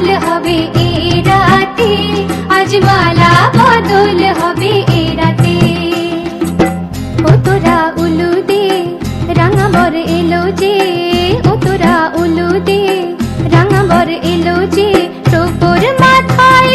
বদল হবে এ আজ মালা বদল হবে এ ও তোরা উলু দে রাঙা এলো যে। ও তোরা উলু দে এলো যে। টোপর মাথায়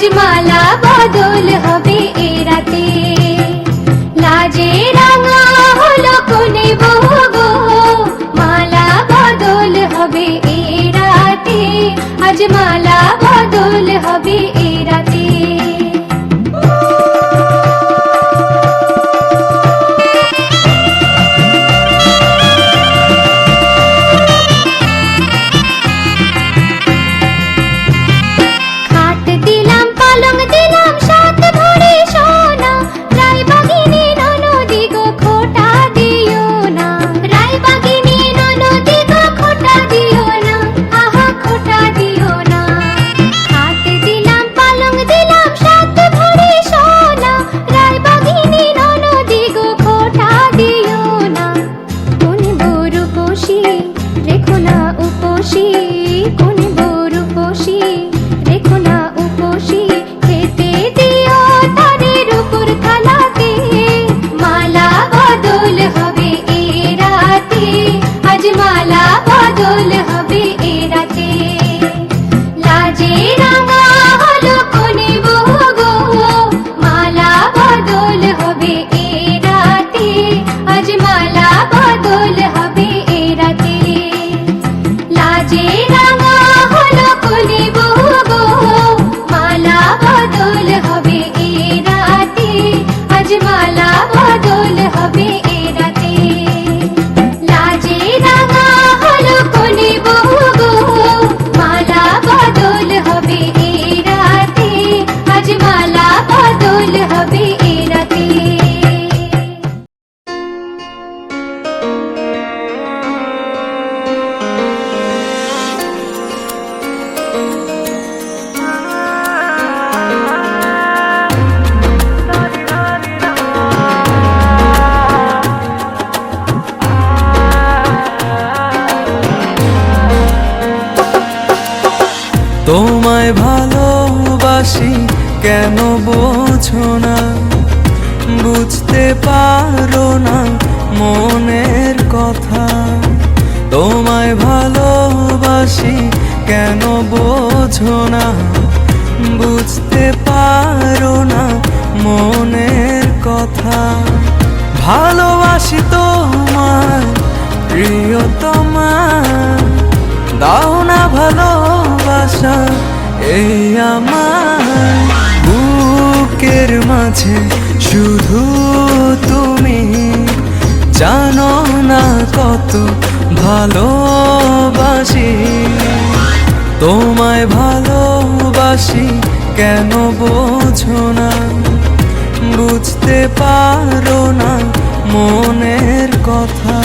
আজ বদল হবে এ রাতে লাজে রাঙা হলো কোনে বহুগো মালা বদল হবে এ রাতে আজ মালা বদল হবে এ হবে বুঝতে পারো না মনের কথা। তোমায় ভালোবাসি কেন বোঝো না? বুঝতে পারো না মনের কথা। ভালোবাসি তোমার প্রিয়তমা। দাও না ভালোবাসা, এই আমার বুকের মাঝে। শুধু তুমি জানো না কত ভালোবাসি। তোমায় ভালোবাসি কেন বোঝো না? বুঝতে পারো না মনের কথা।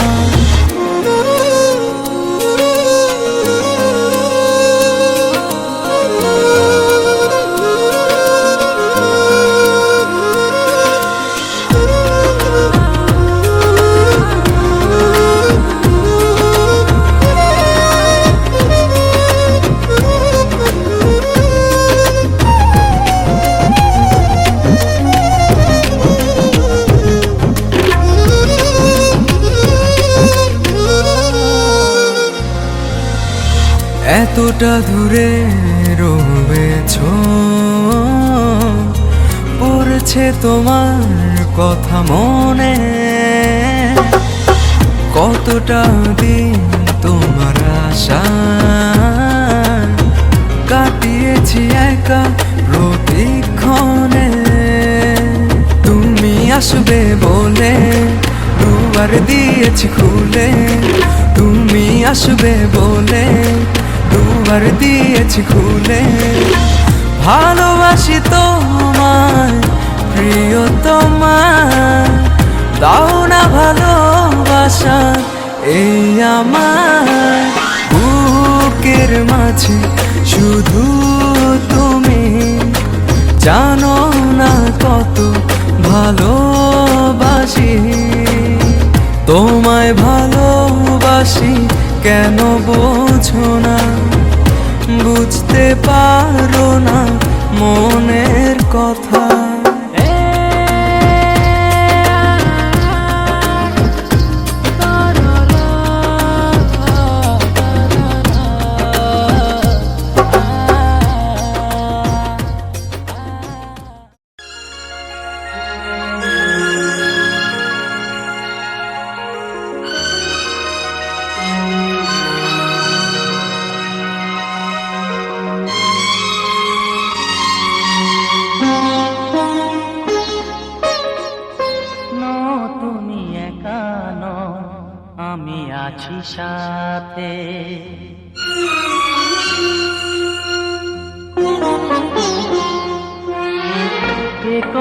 কতটা দূরে রয়েছ? পড়ছে তোমার কথা মনে। কতটা দিন তোমার আশা? কাটিয়েছি একা প্রতিক্ষণে। তুমি আসবে বলে দুবার দিয়েছি খুলে। তুমি আসবে বলে দুবার দিয়েছি খুলে। ভালোবাসি তোমায়, প্রিয় তোমার দাও না ভালোবাসা, এই আমার বুকের মাঝে শুধু তুমি। জানো না কত ভালোবাসি। তোমায় ভালোবাসি কেন বোঝো না? বুঝতে পারো না মনের কথা।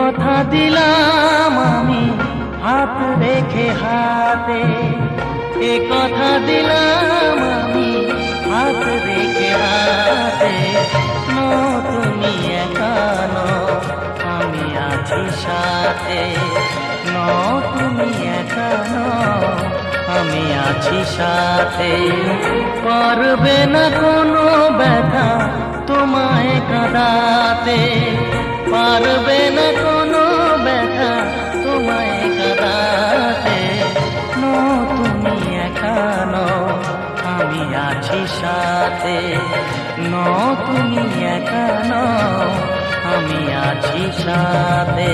কথা দিলাম আমি হাত রেখে হাতে। এ কথা দিলাম আমি হাত রেখে হাতে। নো তুমি একা নও, আমি আছি সাথে। ন তুমি একা আমি আছি সাথে। পারবে না কোনো ব্যথা তোমায় কাঁদাতে। পারবে না কোনো ব্যথা, তোমায় কাঁদাতে ন, তুমি এখানো আমি আছি সাথে। ন, তুমি এখানো আমি আছি সাথে।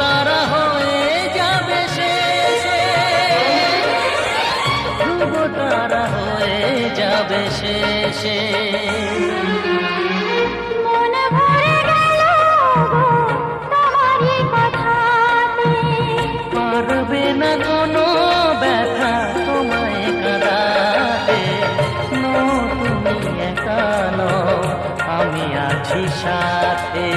তারা হয়ে যাবে ধ্রুব তারা হয়ে যাবে কথাতে। পারবে না কোনো ব্যথা তোমায় কাদাতে নো তুমি একা আমি আছি সাথে।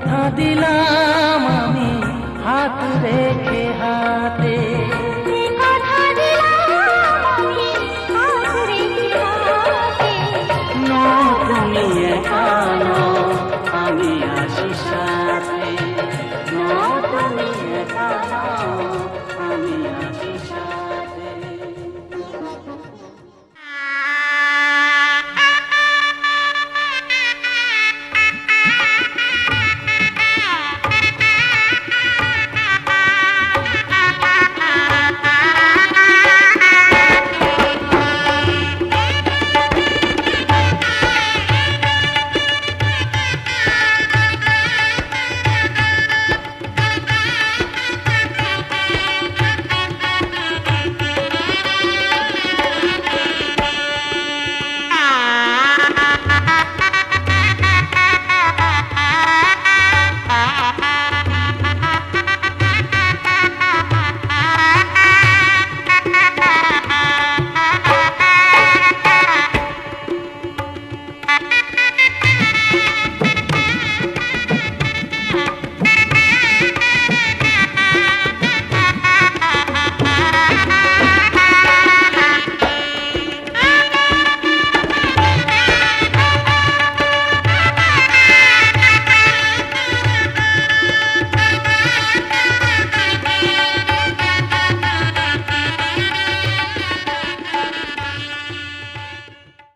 কথা দিলাম আমি হাত রেখে হাতে।